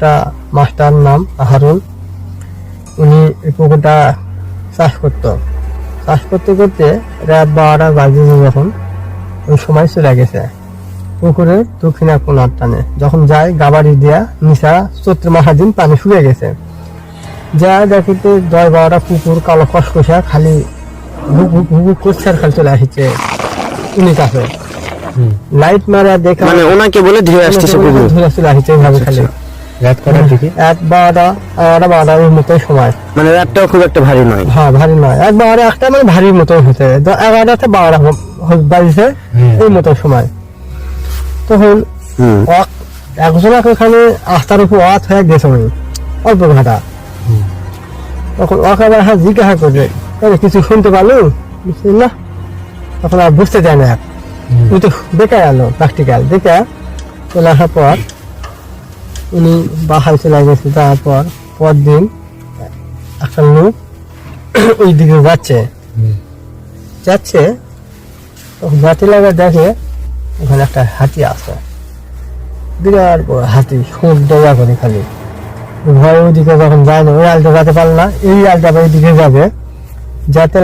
একটা মাস্টার নাম হারুন। উনি এই পুকুরটা চাষ করতো। চাষ করতে করতে রাত বারোটা বাজে যখন ওই সময় চলে গেছে। পুকুরের দক্ষিণা কোনার টানে। যখন যায় গাবাড়ি দিয়া নিশা চৈত্র মাসের দিন পানি শুকিয়ে গেছে। যা দেখিতে দশ বারোটা পুকুর কালো খসখসা খালি হুবু করছে আর খালি চলে আসছে উনি কাছে। লাইট মারা দেখা মানে ওনাকে বলে ধীরে আসতেছে ধরে চলে আসছে এইভাবে খালি। রাত কটার দিকে? এক বারোটা এগারোটা বারোটা ওই মতোই সময়। মানে রাতটাও খুব একটা ভারী নয়। হ্যাঁ ভারী নয়। এক বারোটা একটা মানে ভারী মতো হয়েছে দ- এগারোটা বারোটা বাজছে এই মতো সময়। তখন একজন ওখানে আস্থার উপর অত হয়ে গেছে উনি। অল্প ঘাটা তখন ওকে আবার হ্যাঁ জিজ্ঞাসা করবে কিছু শুনতে পারল? না। তখন আর বুঝতে চায় না। উনি তো দেখে এলো প্র্যাকটিক্যাল দেখে চলে আসার পর উনি বাসায় চলে গেছে, তারপর পর দিন একটা লোক ওই দিকে যাচ্ছে যাচ্ছে জাতি লাগা দেখে ওখানে একটা হাতি আছে। বিরাট বড় হাতি সুর দয়া করে খালি। ভয় ওইদিকে যখন যায় না, ওই আলটা যেতে পারল না, এই আলটা ওইদিকে যাবে। যাতে